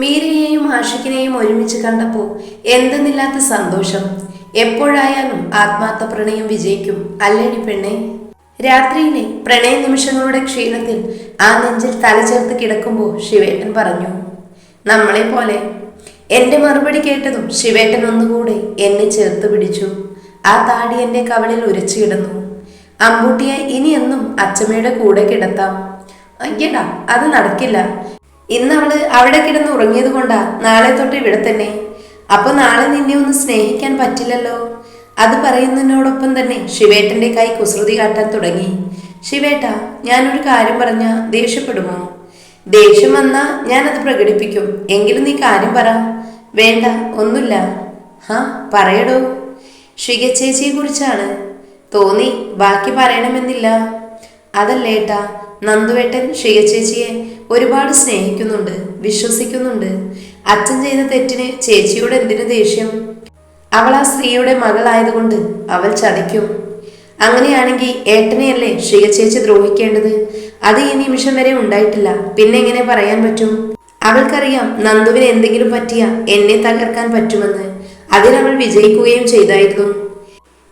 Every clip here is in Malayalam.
മീരയെയും ആഷിഖിനെയും ഒരുമിച്ച് കണ്ടപ്പോൾ എന്തെന്നില്ലാത്ത സന്തോഷം. എപ്പോഴായാലും ആത്മാർത്ഥ പ്രണയം വിജയിക്കും. അല്ലേടി പെണ്ണെ. രാത്രിയിലെ പ്രണയ നിമിഷങ്ങളുടെ ക്ഷീണത്തിൽ ആ നെഞ്ചിൽ തലചേർത്ത് കിടക്കുമ്പോൾ ശിവേട്ടൻ പറഞ്ഞു നമ്മളെ പോലെ. എന്റെ മറുപടി കേട്ടതും ശിവേട്ടൻ ഒന്നുകൂടെ എന്നെ ചേർത്ത് പിടിച്ചു. ആ താടി എന്റെ കവളിൽ ഉരച്ചു കിടന്നു. അമ്പൂട്ടിയെ ഇനിയെന്നും അച്ചമ്മയുടെ കൂടെ കിടത്താം. അയ്യടാ അത് നടക്കില്ല. ഇന്ന് അവൾ അവിടെ കിടന്ന് ഉറങ്ങിയത് കൊണ്ടാ നാളെ തൊട്ട് ഇവിടെ തന്നെ. അപ്പൊ നാളെ നിന്നെ ഒന്ന് സ്നേഹിക്കാൻ പറ്റില്ലല്ലോ. അത് പറയുന്നതിനോടൊപ്പം തന്നെ ശിവേട്ടന്റെ കൈ കുസൃതി കാട്ടാൻ തുടങ്ങി. ശിവേട്ട ഞാനൊരു കാര്യം പറഞ്ഞ ദേഷ്യപ്പെടുമോ? ദേഷ്യം വന്നാ അത് പ്രകടിപ്പിക്കും. എങ്കിലും നീ കാര്യം പറ. വേണ്ട ഒന്നുമില്ല. ഹാ പറയടോ. ഷിക ചേച്ചിയെ കുറിച്ചാണ്. തോന്നി ബാക്കി പറയണമെന്നില്ല. അതല്ലേട്ടാ നന്ദുവേട്ടൻ ഷിക ചേച്ചിയെ ഒരുപാട് സ്നേഹിക്കുന്നുണ്ട് വിശ്വസിക്കുന്നുണ്ട്. അച്ഛൻ ചെയ്ത തെറ്റിന് ചേച്ചിയോട് എന്തിനു ദേഷ്യം? അവൾ ആ സ്ത്രീയുടെ മകളായതുകൊണ്ട് അവൾ ചതിക്കും. അങ്ങനെയാണെങ്കിൽ ഏട്ടനെയല്ലേ ശ്രീ ചേച്ചി ദ്രോഹിക്കേണ്ടത്? അത് ഈ നിമിഷം വരെ ഉണ്ടായിട്ടില്ല. പിന്നെ എങ്ങനെ പറയാൻ പറ്റും? അവൾക്കറിയാം നന്ദുവിന് എന്തെങ്കിലും പറ്റിയ എന്നെ തകർക്കാൻ പറ്റുമെന്ന്. അതിനവൾ വിജയിക്കുകയും ചെയ്തായിരുന്നു.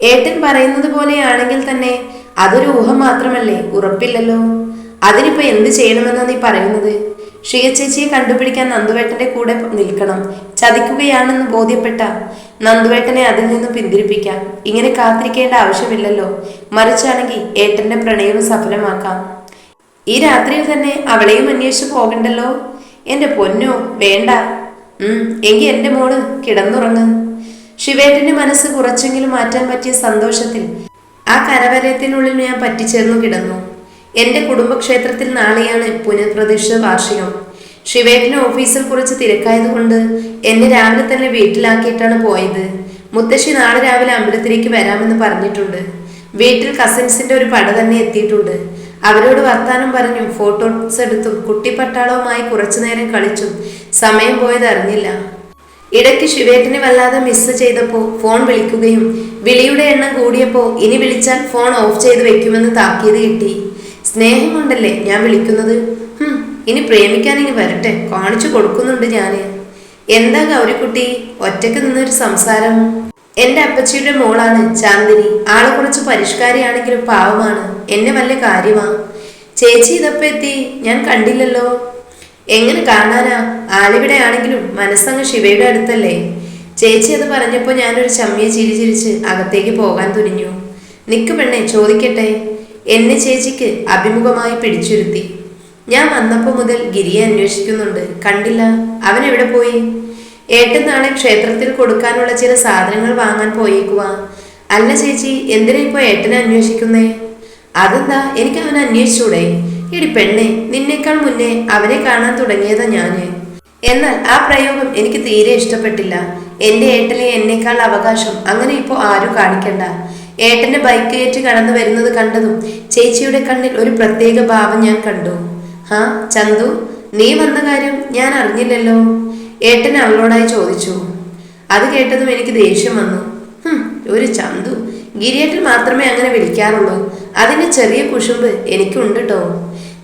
ഏട്ടൻ പറയുന്നത് പോലെയാണെങ്കിൽ തന്നെ അതൊരു ഊഹം മാത്രമല്ലേ? ഉറപ്പില്ലല്ലോ. അതിനിപ്പോ എന്ത് ചെയ്യണമെന്നാണ് നീ പറയുന്നത്? ഷിയ ചേച്ചിയെ കണ്ടുപിടിക്കാൻ നന്ദുവേട്ടന്റെ കൂടെ നിൽക്കണം. ചതിക്കുകയാണെന്ന് ബോധ്യപ്പെട്ട നന്ദുവേട്ടനെ അതിൽ നിന്ന് പിന്തിരിപ്പിക്കാം. ഇങ്ങനെ കാത്തിരിക്കേണ്ട ആവശ്യമില്ലല്ലോ. മറിച്ചാണെങ്കിൽ ഏട്ടന്റെ പ്രണയം സഫലമാക്കാം. ഈ രാത്രിയിൽ തന്നെ അവളെയും അന്വേഷിച്ചു പോകണ്ടല്ലോ? എന്റെ പൊന്നോ വേണ്ട. ഉം എങ്കി എന്റെ മോൾ കിടന്നുറങ്ങ്. ശിവേട്ടന്റെ മനസ്സ് കുറച്ചെങ്കിലും മാറ്റാൻ പറ്റിയ സന്തോഷത്തിൽ ആ കരവലയത്തിനുള്ളിൽ ഞാൻ പറ്റിച്ചേർന്നു കിടന്നു. എന്റെ കുടുംബക്ഷേത്രത്തിൽ നാളെയാണ് പുനഃപ്രതിഷ്ഠ വാർഷികം. ശിവേട്ടന് ഓഫീസിൽ കുറച്ച് തിരക്കായതുകൊണ്ട് എന്നെ രാവിലെ തന്നെ വീട്ടിലാക്കിയിട്ടാണ് പോയത്. മുത്തശ്ശി നാളെ രാവിലെ അമ്പലത്തിലേക്ക് വരാമെന്ന് പറഞ്ഞിട്ടുണ്ട്. വീട്ടിൽ കസിൻസിന്റെ ഒരു പട തന്നെ എത്തിയിട്ടുണ്ട്. അവരോട് വർത്താനം പറഞ്ഞു ഫോട്ടോസ് എടുത്തും കുട്ടിപ്പട്ടാളവുമായി കുറച്ചു നേരം കളിച്ചും സമയം പോയത് അറിഞ്ഞില്ല. ഇടയ്ക്ക് ശിവേട്ടനെ വല്ലാതെ മിസ് ചെയ്തപ്പോ ഫോൺ വിളിക്കുകയും വിളിയുടെ എണ്ണം കൂടിയപ്പോൾ ഇനി വിളിച്ചാൽ ഫോൺ ഓഫ് ചെയ്ത് വെക്കുമെന്ന് താക്കീത് കിട്ടി. സ്നേഹം കൊണ്ടല്ലേ ഞാൻ വിളിക്കുന്നത്? ഇനി പ്രേമിക്കാൻ ഇനി വരട്ടെ. കാണിച്ചു കൊടുക്കുന്നുണ്ട് ഞാൻ എന്താ ഗൗരിക്കുട്ടി? ഒറ്റയ്ക്ക് നിന്നൊരു സംസാരം. എന്റെ അപ്പച്ചിയുടെ മോളാണ് ചാന്ദിനി. ആളെ കുറച്ച് പരിഷ്കാരിയാണെങ്കിലും പാവമാണ്. എന്നെ വല്ല കാര്യമാ? ചേച്ചി ഇതപ്പോ എത്തി? ഞാൻ കണ്ടില്ലല്ലോ. എങ്ങനെ കാണാനാ? ആളിവിടെ ആണെങ്കിലും മനസ്സങ്ങ് ശിവയുടെ അടുത്തല്ലേ? ചേച്ചി അത് പറഞ്ഞപ്പോ ഞാനൊരു ചമ്മിയെ ചിരി ചിരിച്ച് അകത്തേക്ക് പോകാൻ തുനിഞ്ഞു. നിക്ക് പെണ്ണെ ചോദിക്കട്ടെ? എന്നെ ചേച്ചിക്ക് അഭിമുഖമായി പിടിച്ചിരുത്തി. ഞാൻ വന്നപ്പോ മുതൽ ഗിരിയെ അന്വേഷിക്കുന്നുണ്ട്. കണ്ടില്ല. അവൻ എവിടെ പോയി? ഏട്ടൻ നാളെ ക്ഷേത്രത്തിൽ കൊടുക്കാനുള്ള ചില സാധനങ്ങൾ വാങ്ങാൻ പോയേക്കുക അല്ല ചേച്ചി എന്തിനാ ഇപ്പൊ ഏട്ടനെ അന്വേഷിക്കുന്നേ? അതെന്താ? എനിക്ക് അവനെ അന്വേഷിച്ചൂടെ? ഇടി പെണ്ണെ നിന്നേക്കാൾ മുന്നേ അവനെ കാണാൻ തുടങ്ങിയതാ ഞാൻ. എന്നാൽ ആ പ്രയോഗം എനിക്ക് തീരെ ഇഷ്ടപ്പെട്ടില്ല. എന്റെ ഏട്ടനെ എന്നേക്കാൾ അവകാശം അങ്ങനെ ഇപ്പോ ആരും കാണിക്കണ്ട. ഏട്ടന്റെ ബൈക്ക് കയറ്റി കടന്നു വരുന്നത് കണ്ടതും ചേച്ചിയുടെ കണ്ണിൽ ഒരു പ്രത്യേക ഭാവം ഞാൻ കണ്ടു. ഹാ ചന്തു നീ വന്ന കാര്യം ഞാൻ അറിഞ്ഞില്ലല്ലോ? ഏട്ടൻ അവളോടായി ചോദിച്ചു. അത് കേട്ടതും എനിക്ക് ദേഷ്യം വന്നു. ഒരു ചന്തു. ഗിരിയേട്ടൻ മാത്രമേ അങ്ങനെ വിളിക്കാറുള്ളൂ. അതിന്റെ ചെറിയ കുശുമ്പ് എനിക്കുണ്ട് കേട്ടോ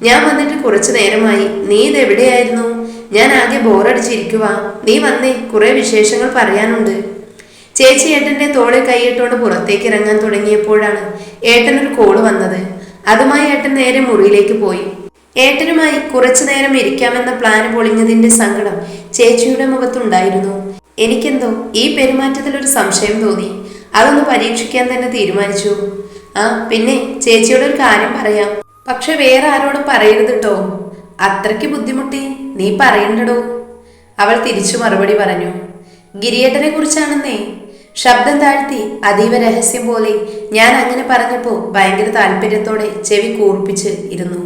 ഞാൻ വന്നിട്ട് കുറച്ചു നേരമായി. നീ ഇതെവിടെയായിരുന്നു ഞാൻ ആകെ ബോറടിച്ചിരിക്കുവാ നീ വന്നേ കുറെ വിശേഷങ്ങൾ പറയാനുണ്ട്. ചേച്ചി ഏട്ടന്റെ തോളിൽ കൈയിട്ടുകൊണ്ട് പുറത്തേക്ക് ഇറങ്ങാൻ തുടങ്ങിയപ്പോഴാണ് ഒരു കോൾ വന്നത്. അതുമായി ഏട്ടൻ നേരെ മുറിയിലേക്ക് പോയി. ഏട്ടനുമായി കുറച്ചു നേരം ഇരിക്കാമെന്ന പ്ലാൻ പൊളിഞ്ഞതിന്റെ സങ്കടം ചേച്ചിയുടെ മുഖത്തുണ്ടായിരുന്നു. എനിക്കെന്തോ ഈ പെരുമാറ്റത്തിൽ ഒരു സംശയം തോന്നി. അതൊന്ന് പരീക്ഷിക്കാൻ തന്നെ തീരുമാനിച്ചു. ആ പിന്നെ ചേച്ചിയോട് ഒരു കാര്യം പറയാം. പക്ഷെ വേറെ ആരോടും പറയരുത് കേട്ടോ അത്രയ്ക്ക് ബുദ്ധിമുട്ടി നീ പറയണ്ടടോ? അവൾ തിരിച്ചു മറുപടി പറഞ്ഞു. ഗിരിയേട്ടനെ കുറിച്ചാണെന്നേ ശബ്ദം താഴ്ത്തി അതീവ രഹസ്യം പോലെ ഞാൻ അങ്ങനെ പറഞ്ഞപ്പോ ഭയങ്കര താല്പര്യത്തോടെ ചെവി കൂർപ്പിച്ച് ഇരുന്നു.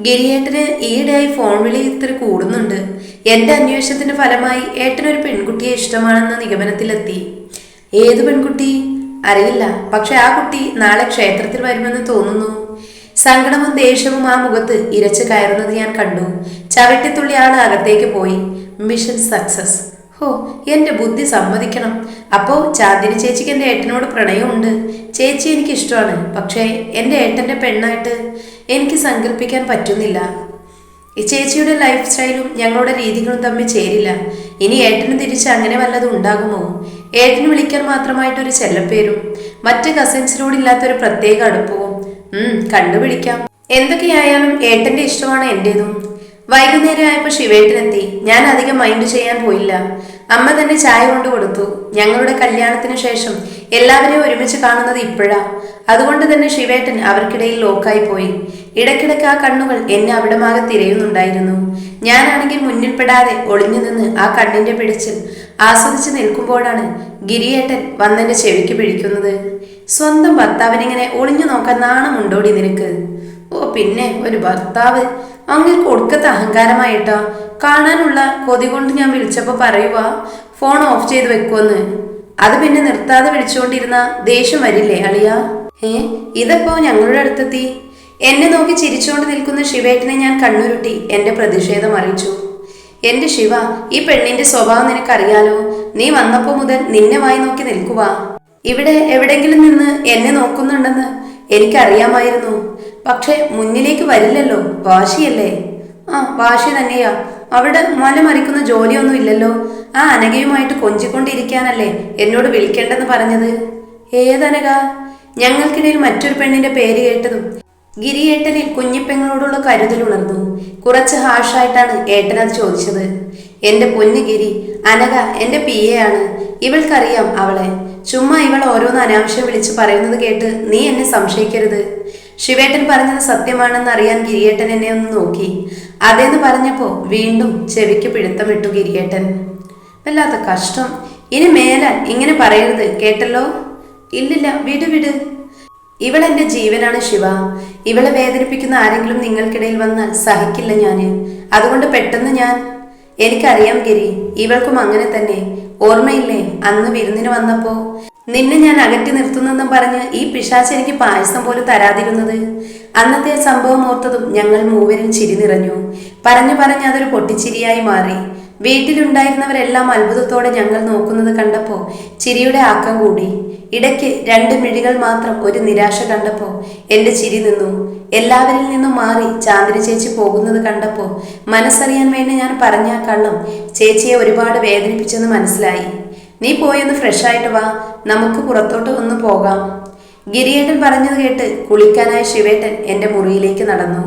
ഗിരിയേട്ടന് ഈയിടെയായി ഫോൺ വിളി ഇത്തിരി കൂടുന്നുണ്ട്. എന്റെ അന്വേഷണത്തിന്റെ ഫലമായി ഏട്ടനൊരു പെൺകുട്ടിയെ ഇഷ്ടമാണെന്ന നിഗമനത്തിലെത്തി. ഏത് പെൺകുട്ടി? അറിയില്ല. പക്ഷെ ആ കുട്ടി നാളെ ക്ഷേത്രത്തിൽ വരുമെന്ന് തോന്നുന്നു. സങ്കടവും ദേഷ്യവും ആ മുഖത്ത് ഇരച്ചു കയറുന്നത് ഞാൻ കണ്ടു. ചവിട്ടിത്തുള്ളി ആൾ അകത്തേക്ക് പോയി. Mission success. ഹോ എന്റെ ബുദ്ധി സമ്മതിക്കണം. അപ്പോ ചാന്ദിനി ചേച്ചിക്ക് എന്റെ ഏട്ടനോട് പ്രണയമുണ്ട്. ചേച്ചി എനിക്ക് ഇഷ്ടമാണ് പക്ഷേ എന്റെ ഏട്ടന്റെ പെണ്ണായിട്ട് എനിക്ക് സങ്കല്പിക്കാൻ പറ്റുന്നില്ല. ഈ ചേച്ചിയുടെ ലൈഫ് സ്റ്റൈലും ഞങ്ങളുടെ രീതികളും തമ്മിൽ ചേരില്ല. ഇനി ഏട്ടന് തിരിച്ച് അങ്ങനെ വല്ലതും ഉണ്ടാകുമോ? ഏട്ടന് വിളിക്കാൻ മാത്രമായിട്ടൊരു ചെല്ലപ്പേരും. മറ്റ് കസിൻസിനോടില്ലാത്തൊരു പ്രത്യേക അടുപ്പവും. കണ്ടുപിടിക്കാം. എന്തൊക്കെയായാലും ഏട്ടന്റെ ഇഷ്ടമാണ് എന്റേതും. വൈകുന്നേരം ആയപ്പോൾ ശിവേട്ടനെത്തി. ഞാൻ അധികം മൈൻഡ് ചെയ്യാൻ പോയില്ല. അമ്മ തന്നെ ചായ കൊണ്ട് കൊടുത്തു. ഞങ്ങളുടെ കല്യാണത്തിന് ശേഷം എല്ലാവരെയും ഒരുമിച്ച് കാണുന്നത് ഇപ്പോഴാ. അതുകൊണ്ട് തന്നെ ശിവേട്ടൻ അവർക്കിടയിൽ ലോക്കായി പോയി. ഇടയ്ക്കിടയ്ക്ക് ആ കണ്ണുകൾ എന്നെ അവിടമാകെ തിരയുന്നുണ്ടായിരുന്നു. ഞാനാണെങ്കിൽ മുന്നിൽപ്പെടാതെ ഒളിഞ്ഞു നിന്ന് ആ കണ്ണിന്റെ പിടിച്ചിൽ ആസ്വദിച്ച് നിൽക്കുമ്പോഴാണ് ഗിരിയേട്ടൻ വന്നെന്റെ ചെവിക്ക് പിടിക്കുന്നത്. സ്വന്തം ഭർത്താവിനിങ്ങനെ ഒളിഞ്ഞു നോക്കാൻ നാണമുണ്ടോടി നിനക്ക്? ഓ പിന്നെ ഒരു ഭർത്താവ് അങ്ങനെ കൊടുക്കത്ത അഹങ്കാരമായിട്ടാ. കാണാനുള്ള കൊതി കൊണ്ട് ഞാൻ വിളിച്ചപ്പോ പറയുക ഫോൺ ഓഫ് ചെയ്ത് വെക്കുമെന്ന് അത് പിന്നെ നിർത്താതെ വിളിച്ചുകൊണ്ടിരുന്ന ദേഷ്യം വരില്ലേ അളിയ? ഏ ഇതപ്പോ ഞങ്ങളുടെ അടുത്തെത്തി? എന്നെ നോക്കി ചിരിച്ചുകൊണ്ട് നിൽക്കുന്ന ശിവേട്ടനെ ഞാൻ കണ്ണുരുട്ടി എന്റെ പ്രതിഷേധം അറിയിച്ചു. എന്റെ ശിവ ഈ പെണ്ണിന്റെ സ്വഭാവം നിനക്കറിയാലോ? നീ വന്നപ്പോ മുതൽ നിന്നെ വായി നോക്കി നിൽക്കുക ഇവിടെ എവിടെങ്കിലും നിന്ന് എന്നെ നോക്കുന്നുണ്ടെന്ന് എനിക്കറിയാമായിരുന്നു. പക്ഷെ മുന്നിലേക്ക് വരില്ലല്ലോ വാശിയല്ലേ? ആ വാശി തന്നെയാ. അവിടെ മലമറിക്കുന്ന ജോലിയൊന്നും ഇല്ലല്ലോ. ആ അനഘയുമായിട്ട് കൊഞ്ചിക്കൊണ്ടിരിക്കാനല്ലേ എന്നോട് വിളിക്കേണ്ടെന്ന് പറഞ്ഞത്? ഏതനക ഞങ്ങൾക്കിടയിൽ മറ്റൊരു പെണ്ണിന്റെ പേര് കേട്ടതും ഗിരിയേട്ടനിൽ കുഞ്ഞിപ്പെങ്ങളോടുള്ള കരുതൽ ഉണർന്നു. കുറച്ച് ഹാഷായിട്ടാണ് ഏട്ടൻ അത് ചോദിച്ചത്. എന്റെ പൊന്നു ഗിരി അനഘ എന്റെ പി എ ആണ്. ഇവൾക്കറിയാം അവളെ. ചുമ്മാ ഇവൾ ഓരോന്ന് അനാവശ്യം വിളിച്ച് പറയുന്നത് കേട്ട് നീ എന്നെ സംശയിക്കരുത്. ശിവേട്ടൻ പറഞ്ഞത് സത്യമാണെന്ന് അറിയാൻ ഗിരിയേട്ടൻ എന്നെ ഒന്ന് നോക്കി. അതേന്ന് പറഞ്ഞപ്പോ വീണ്ടും ചെവിക്ക് പിടുത്തമിട്ടു ഗിരിയേട്ടൻ. വല്ലാത്ത കഷ്ടം. ഇനി മേല ഇങ്ങനെ പറയരുത് കേട്ടല്ലോ? ഇല്ലില്ല വിട് വിട്. ഇവൾ എന്റെ ജീവനാണ് ശിവ. ഇവളെ വേദനിപ്പിക്കുന്ന ആരെങ്കിലും നിങ്ങൾക്കിടയിൽ വന്നാൽ സഹിക്കില്ല ഞാൻ. അതുകൊണ്ട് പെട്ടെന്ന് ഞാൻ. എനിക്കറിയാം ഗിരി ഇവൾക്കും അങ്ങനെ തന്നെ. ഓർമ്മയില്ലേ? അന്ന് വിരുന്നിന് വന്നപ്പോ? നിന്നെ ഞാൻ അകറ്റി നിർത്തുന്നെന്നും പറഞ്ഞ് ഈ പിശാച്ച് എനിക്ക് പായസം പോലും തരാതിരുന്നത്. അന്നത്തെ സംഭവം ഓർത്തതും ഞങ്ങൾ മൂവരും ചിരി നിറഞ്ഞു. പറഞ്ഞു പറഞ്ഞ് അതൊരു പൊട്ടിച്ചിരിയായി മാറി. വീട്ടിലുണ്ടായിരുന്നവരെല്ലാം അത്ഭുതത്തോടെ ഞങ്ങൾ നോക്കുന്നത് കണ്ടപ്പോ ചിരിയുടെ ആക്കം കൂടി. ഇടയ്ക്ക് രണ്ട് മിഴികൾ മാത്രം ഒരു നിരാശ കണ്ടപ്പോ എന്റെ ചിരി നിന്നു. എല്ലാവരിൽ നിന്നും മാറി ചാന്ദിനി ചേച്ചി പോകുന്നത് കണ്ടപ്പോ മനസ്സറിയാൻ വേണ്ടി ഞാൻ പറഞ്ഞ കള്ളം ചേച്ചിയെ ഒരുപാട് വേദനിപ്പിച്ചെന്ന് മനസ്സിലായി. നീ പോയൊന്ന് ഫ്രഷ് ആയിട്ട് വാ. നമുക്ക് പുറത്തോട്ട് ഒന്ന് പോകാം. ഗിരിയേട്ടൻ പറഞ്ഞത് കേട്ട് കുളിക്കാനായ ശിവേട്ടൻ എന്റെ മുറിയിലേക്ക് നടന്നു.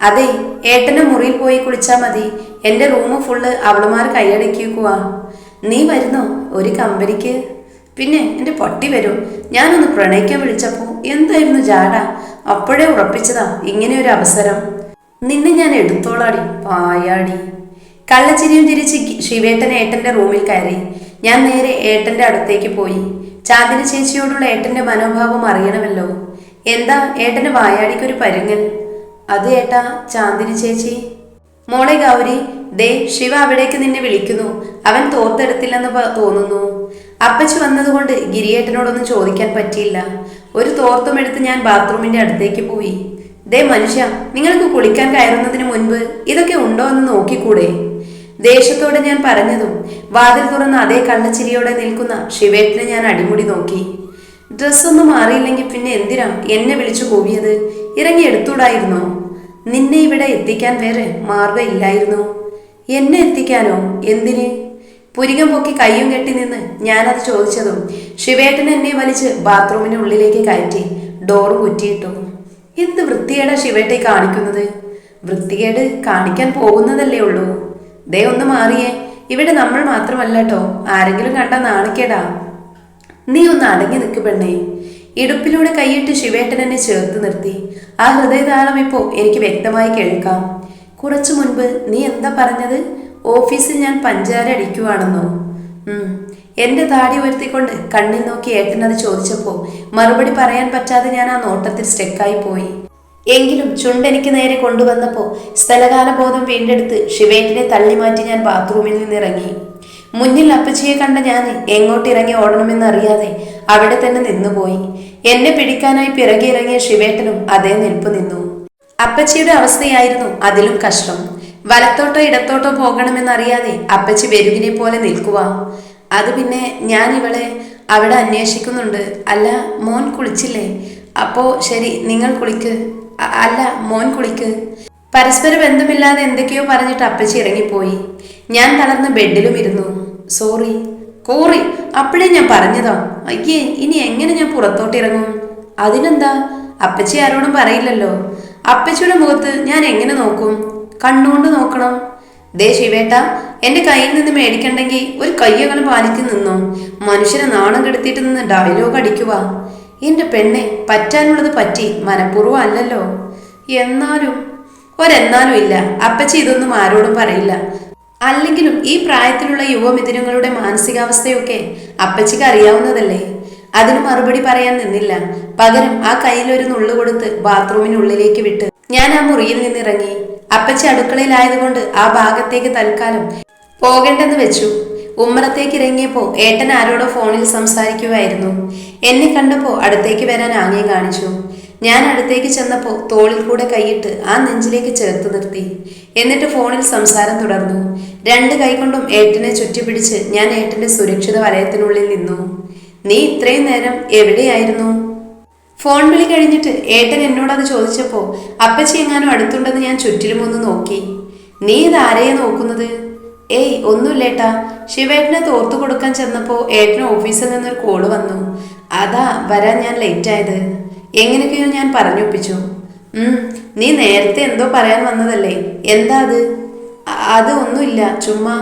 അതെ ഏട്ടന്റെ മുറിയിൽ പോയി കുളിച്ചാൽ മതി. എന്റെ റൂം ഫുള്ള് അവളുമാർ കൈയടക്കിയേക്കുവാ. നീ വരുന്നോ? ഒരു കമ്പനിക്ക്. പിന്നെ എന്റെ പൊട്ടി വരും. ഞാനൊന്ന് പ്രണയിക്കാൻ വിളിച്ചപ്പോൾ എന്തായിരുന്നു ജാട അപ്പോഴേ ഉറപ്പിച്ചതാ ഇങ്ങനെ ഒരു അവസരം. നിന്നെ ഞാൻ എടുത്തോളാടി പായാടി. കള്ളച്ചിരിയും ചിരിച്ച് ഗി- ശിവേട്ടൻ ഏട്ടന്റെ റൂമിൽ കയറി. ഞാൻ നേരെ ഏട്ടന്റെ അടുത്തേക്ക് പോയി. ചാന്ദിനി ചേച്ചിയോടുള്ള ഏട്ടന്റെ മനോഭാവം അറിയണമല്ലോ. എന്താ ഏട്ടന്റെ വായാടിക്കൊരു പരുങ്ങൽ? അത് ഏട്ടാ ചാന്ദിനി ചേച്ചി? മോളെ ഗൗരി ദേ ശിവ അവിടേക്ക് നിന്നെ വിളിക്കുന്നു. അവൻ തോർത്തെടുത്തില്ലെന്ന് തോന്നുന്നു. അപ്പച്ചു വന്നതുകൊണ്ട് ഗിരിയേട്ടനോടൊന്നും ചോദിക്കാൻ പറ്റിയില്ല. ഒരു തോർത്തും എടുത്ത് ഞാൻ ബാത്റൂമിന്റെ അടുത്തേക്ക് പോയി. ദേ മനുഷ്യ നിങ്ങൾക്ക് കുളിക്കാൻ കയറുന്നതിന് മുൻപ് ഇതൊക്കെ ഉണ്ടോ എന്ന് നോക്കിക്കൂടെ? ദേഷ്യത്തോടെ ഞാൻ പറഞ്ഞതും വാതിൽ തുറന്ന് അതേ കള്ളച്ചിരിയോടെ നിൽക്കുന്ന ശിവേട്ടനെ ഞാൻ അടിമുടി നോക്കി. ഡ്രസ്സൊന്നും മാറിയില്ലെങ്കിൽ പിന്നെ എന്തിനാ എന്നെ വിളിച്ചു കൂവിയത്? ഇറങ്ങി എടുത്തൂടായിരുന്നോ? നിന്നെ ഇവിടെ എത്തിക്കാൻ വേറെ മാർഗമില്ലായിരുന്നു എന്നെ എത്തിക്കാനോ? എന്തിന്? പുരികം പൊക്കി കയ്യും കെട്ടി നിന്ന് ഞാനത് ചോദിച്ചതും ശിവേട്ടൻ എന്നെ വലിച്ച് ബാത്റൂമിന് ഉള്ളിലേക്ക് കയറ്റി ഡോറും കുറ്റിയിട്ടു. എന്ത് വൃത്തികേടാ ശിവേട്ടെ കാണിക്കുന്നത്? വൃത്തികേട് കാണിക്കാൻ പോകുന്നതല്ലേ ഉള്ളൂ. ദേ ഒന്ന് മാറിയേ. ഇവിടെ നമ്മൾ മാത്രമല്ല കേട്ടോ ആരെങ്കിലും കണ്ട നാണിക്കേടാ. നീ ഒന്ന് അടങ്ങി നിൽക്ക് പെണ്ണേ. ഇടുപ്പിലൂടെ കൈയിട്ട് ശിവേട്ടൻ എന്നെ ചേർത്ത് നിർത്തി. ആ ഹൃദയതാളം ഇപ്പോൾ എനിക്ക് വ്യക്തമായി കേൾക്കാം. കുറച്ചു മുൻപ് നീ എന്താ പറഞ്ഞത്? ഓഫീസിൽ ഞാൻ പഞ്ചാര അടിക്കുവാണെന്നോ? എന്റെ താടി ഉയർത്തിക്കൊണ്ട് കണ്ണിൽ നോക്കി ഏട്ടൻ അത് ചോദിച്ചപ്പോ മറുപടി പറയാൻ പറ്റാതെ ഞാൻ ആ നോട്ടത്തിൽ സ്റ്റെക്കായി പോയി. എങ്കിലും ചുണ്ടെനിക്ക് നേരെ കൊണ്ടുവന്നപ്പോൾ സ്ഥലകാല ബോധം വീണ്ടെടുത്ത് ശിവേട്ടിനെ തള്ളിമാറ്റി ഞാൻ ബാത്റൂമിൽ നിന്നിറങ്ങി. മുന്നിൽ അപ്പച്ചിയെ കണ്ട ഞാൻ എങ്ങോട്ടിറങ്ങി ഓടണമെന്ന് അറിയാതെ അവിടെ തന്നെ നിന്നുപോയി. എന്നെ പിടിക്കാനായി പിറകിറങ്ങിയ ശിവേട്ടനും അതേ നിൽപ്പ് നിന്നു. അപ്പച്ചിയുടെ അവസ്ഥയായിരുന്നു അതിലും കഷ്ടം. വലത്തോട്ടോ ഇടത്തോട്ടോ പോകണമെന്നറിയാതെ അപ്പച്ചി വെരുവിനെ പോലെ നിൽക്കുക അത് പിന്നെ ഞാൻ ഇവളെ അവിടെ അന്വേഷിക്കുന്നുണ്ട്. അല്ല മോൻ കുളിച്ചില്ലേ? അപ്പോ ശരി നിങ്ങൾ കുളിക്ക്. അല്ല മോൻ കുളിക്ക്. പരസ്പര ബന്ധമില്ലാതെ എന്തൊക്കെയോ പറഞ്ഞിട്ട് അപ്പച്ചി ഇറങ്ങിപ്പോയി. ഞാൻ തളർന്ന് ബെഡിലും ഇരുന്നു. സോറി. കോറി അപ്പോഴേ ഞാൻ പറഞ്ഞതാ. അയ്യേ ഇനി എങ്ങനെ ഞാൻ പുറത്തോട്ട് ഇറങ്ങും? അതിനെന്താ? അപ്പച്ചി ആരോടും പറയില്ലല്ലോ. അപ്പച്ചിയുടെ മുഖത്ത് ഞാൻ എങ്ങനെ നോക്കും? കണ്ണുകൊണ്ട് നോക്കണം. ദേ ശിവേട്ട എന്റെ കയ്യിൽ നിന്ന് മേടിക്കണ്ടെങ്കിൽ ഒരു കയ്യകലം പാലിക്ക് നിന്നോ. മനുഷ്യനെ നാണം കെടുത്തിയിട്ട് നിന്ന് ഡയലോഗ് അടിക്കുക എന്റെ പെണ്ണെ പറ്റാനുള്ളത് പറ്റി മനഃപൂർവം അല്ലല്ലോ. എന്നാലും ഒരെന്നാലും ഇല്ല. അപ്പച്ചി ഇതൊന്നും ആരോടും പറയില്ല. അല്ലെങ്കിലും ഈ പ്രായത്തിലുള്ള യുവമിഥുനങ്ങളുടെ മാനസികാവസ്ഥയൊക്കെ അപ്പച്ചിക്ക് അറിയാവുന്നതല്ലേ? അതിന് മറുപടി പറയാൻ നിന്നില്ല. പകരം ആ കയ്യിലൊരു നുള്ളു കൊടുത്ത് ബാത്റൂമിനുള്ളിലേക്ക് വിട്ട് ഞാൻ ആ മുറിയിൽ നിന്നിറങ്ങി. അപ്പച്ചി അടുക്കളയിലായതുകൊണ്ട് ആ ഭാഗത്തേക്ക് തൽക്കാലം പോകണ്ടെന്ന് വെച്ചു. ഉമ്മറത്തേക്ക് ഇറങ്ങിയപ്പോ ഏട്ടൻ ആരോടോ ഫോണിൽ സംസാരിക്കുമായിരുന്നു എന്നെ കണ്ടപ്പോ അടുത്തേക്ക് വരാൻ ആംഗ്യം കാണിച്ചു. ഞാൻ അടുത്തേക്ക് ചെന്നപ്പോൾ തോളിൽ കൂടെ കൈയിട്ട് ആ നെഞ്ചിലേക്ക് ചേർത്ത് നിർത്തി. എന്നിട്ട് ഫോണിൽ സംസാരം തുടർന്നു. രണ്ട് കൈകൊണ്ടും ഏട്ടനെ ചുറ്റിപ്പിടിച്ച് ഞാൻ ഏട്ടന്റെ സുരക്ഷിത വലയത്തിനുള്ളിൽ നിന്നു. നീ ഇത്രയും നേരം എവിടെയായിരുന്നു? ഫോൺ വിളി കഴിഞ്ഞിട്ട് ഏട്ടൻ എന്നോട് അത് ചോദിച്ചപ്പോൾ അപ്പച്ചി എങ്ങാനും അടുത്തുണ്ടെന്ന് ഞാൻ ചുറ്റിലും ഒന്ന് നോക്കി. നീ ഇത് ആരെയാ നോക്കുന്നത്? ഏയ് ഒന്നുമില്ലേട്ടാ ശിവേട്ടനെ തോർത്തു കൊടുക്കാൻ ചെന്നപ്പോൾ ഏട്ടന് ഓഫീസിൽ നിന്നൊരു കോൾ വന്നു. അതാ വരാൻ ഞാൻ ലേറ്റ് ആയത്. എങ്ങനെയൊക്കെയോ ഞാൻ പറഞ്ഞൊപ്പിച്ചു. നീ നേരത്തെ എന്തോ പറയാൻ വന്നതല്ലേ? എന്താ അത്? അത് ഒന്നുമില്ല ചുമ്മാ.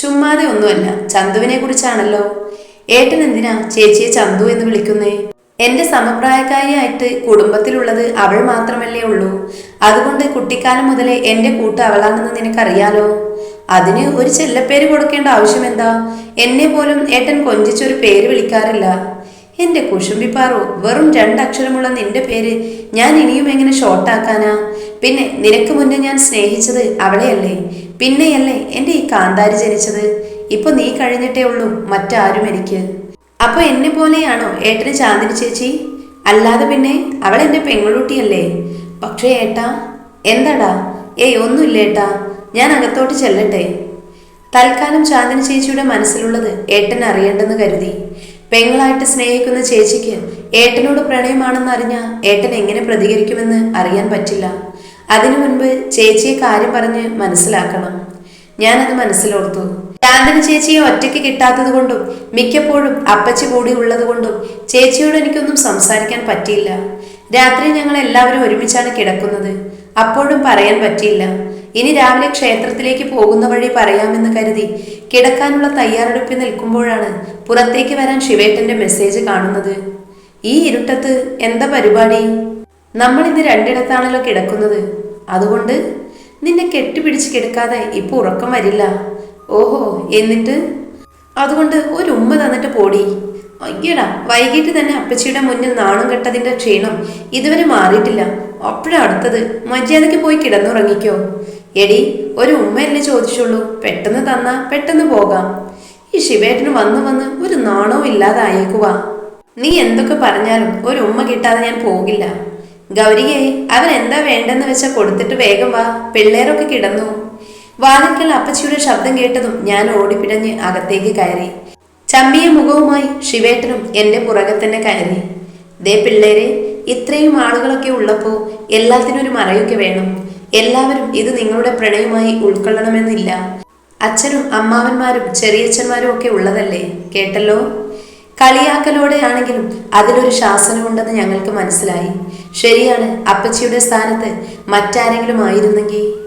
ചുമ്മാതെ ഒന്നുമല്ല ചന്തുവിനെ കുറിച്ചാണല്ലോ ഏട്ടൻ എന്തിനാ ചേച്ചിയെ ചന്തു എന്ന് വിളിക്കുന്നേ? എന്റെ സമപ്രായക്കാരിയായിട്ട് കുടുംബത്തിലുള്ളത് അവൾ മാത്രമല്ലേ ഉള്ളൂ. അതുകൊണ്ട് കുട്ടിക്കാലം മുതലേ എന്റെ കൂട്ട് അവളാണെന്ന് നിനക്കറിയാലോ? അതിന് ഒരു ചെല്ലപ്പേര് കൊടുക്കേണ്ട ആവശ്യം എന്താ എന്നെ പോലും ഏട്ടൻ കൊഞ്ചിച്ചൊരു പേര് വിളിക്കാറില്ല. എന്റെ കുശുംബിപ്പാറു വെറും രണ്ടക്ഷരമുള്ള നിന്റെ പേര് ഞാൻ ഇനിയും എങ്ങനെ ഷോർട്ടാക്കാനാ പിന്നെ നിനക്ക് മുന്നേ ഞാൻ സ്നേഹിച്ചത് അവളെയല്ലേ? പിന്നെയല്ലേ എന്റെ ഈ കാന്താരി ജനിച്ചത്? ഇപ്പൊ നീ കഴിഞ്ഞിട്ടേ ഉള്ളൂ മറ്റാരും എനിക്ക്. അപ്പൊ എന്നെ പോലെയാണോ ഏട്ടന് ചാന്ദിനി ചേച്ചി? അല്ലാതെ പിന്നെ അവൾ എന്റെ പെങ്ങളുട്ടിയല്ലേ പക്ഷേ ഏട്ടാ എന്താടാ? ഏയ് ഒന്നുമില്ല ഏട്ടാ ഞാൻ അകത്തോട്ട് ചെല്ലട്ടെ. തൽക്കാലം ചാന്ദിനി ചേച്ചിയുടെ മനസ്സിലുള്ളത് ഏട്ടൻ അറിയേണ്ടെന്ന് കരുതി. പെങ്ങളായിട്ട് സ്നേഹിക്കുന്ന ചേച്ചിക്ക് ഏട്ടനോട് പ്രണയമാണെന്ന് അറിഞ്ഞ ഏട്ടൻ എങ്ങനെ പ്രതികരിക്കുമെന്ന് അറിയാൻ പറ്റില്ല. അതിനു മുൻപ് ചേച്ചിയെ കാര്യം പറഞ്ഞ് മനസ്സിലാക്കണം. ഞാനത് മനസ്സിലോർത്തു. ശാന്തന ചേച്ചിയെ ഒറ്റയ്ക്ക് കിട്ടാത്തത് കൊണ്ടും മിക്കപ്പോഴും അപ്പച്ചി കൂടി ഉള്ളത് കൊണ്ടും ചേച്ചിയോട് എനിക്കൊന്നും സംസാരിക്കാൻ പറ്റിയില്ല. രാത്രി ഞങ്ങൾ എല്ലാവരും ഒരുമിച്ചാണ് കിടക്കുന്നത്. അപ്പോഴും പറയാൻ പറ്റിയില്ല. ഇനി രാവിലെ ക്ഷേത്രത്തിലേക്ക് പോകുന്ന വഴി പറയാമെന്ന് കരുതി കിടക്കാനുള്ള തയ്യാറെടുപ്പിൽ നിൽക്കുമ്പോഴാണ് പുറത്തേക്ക് വരാൻ ശിവേട്ടന്റെ മെസ്സേജ് കാണുന്നത്. ഈ ഇരുട്ടത്ത് എന്താ പരിപാടി? നമ്മൾ ഇന്ന് രണ്ടിടത്താണല്ലോ കിടക്കുന്നത്. അതുകൊണ്ട് നിന്നെ കെട്ടിപ്പിടിച്ച് കിടക്കാതെ ഇപ്പൊ ഉറക്കം വരില്ല. ഓഹോ എന്നിട്ട്? അതുകൊണ്ട് ഒരു ഉമ്മ തന്നിട്ട് പോടി. അയ്യടാ വൈകിട്ട് തന്നെ അപ്പച്ചിയുടെ മുന്നിൽ നാണം കെട്ടതിന്റെ ക്ഷീണം ഇതുവരെ മാറിയിട്ടില്ല. അപ്പോഴാണ് അടുത്തത്. മര്യാദയ്ക്ക് പോയി കിടന്നുറങ്ങിക്കോ. എടി ഒരു ഉമ്മയല്ലേ ചോദിച്ചുള്ളൂ. പെട്ടെന്ന് തന്നാ പെട്ടെന്ന് പോകാം. ഈ ശിവേട്ടന് വന്നു വന്ന് ഒരു നാണവും ഇല്ലാതായേക്കുവാ നീ എന്തൊക്കെ പറഞ്ഞാലും ഒരു ഉമ്മ കിട്ടാതെ ഞാൻ പോകില്ല. ഗൗരിയെ അവൻ എന്താ വേണ്ടെന്ന് വെച്ചാൽ കൊടുത്തിട്ട് വേഗം വാ. പിള്ളേരൊക്കെ കിടന്നു. വാതിൽക്കൽ അപ്പച്ചിയുടെ ശബ്ദം കേട്ടതും ഞാൻ ഓടിപ്പിടഞ്ഞ് അകത്തേക്ക് കയറി. ചമ്മിയ മുഖവുമായി ശിവേട്ടനും എന്റെ പുറകെ തന്നെ കയറി. ദേ പിള്ളേരെ ഇത്രയും ആളുകളൊക്കെ ഉള്ളപ്പോ എല്ലാത്തിനും ഒരു മറയൊക്കെ വേണം. എല്ലാവരും ഇത് നിങ്ങളുടെ പ്രണയമായി ഉൾക്കൊള്ളണമെന്നില്ല. അച്ഛനും അമ്മാവന്മാരും ചെറിയച്ഛന്മാരും ഒക്കെ ഉള്ളതല്ലേ? കേട്ടല്ലോ? കളിയാക്കലോടെയാണെങ്കിലും അതിലൊരു ശാസനമുണ്ടെന്ന് ഞങ്ങൾക്ക് മനസ്സിലായി. ശരിയാണ് അപ്പച്ചിയുടെ സ്ഥാനത്ത് മറ്റാരെങ്കിലും ആയിരുന്നെങ്കിൽ?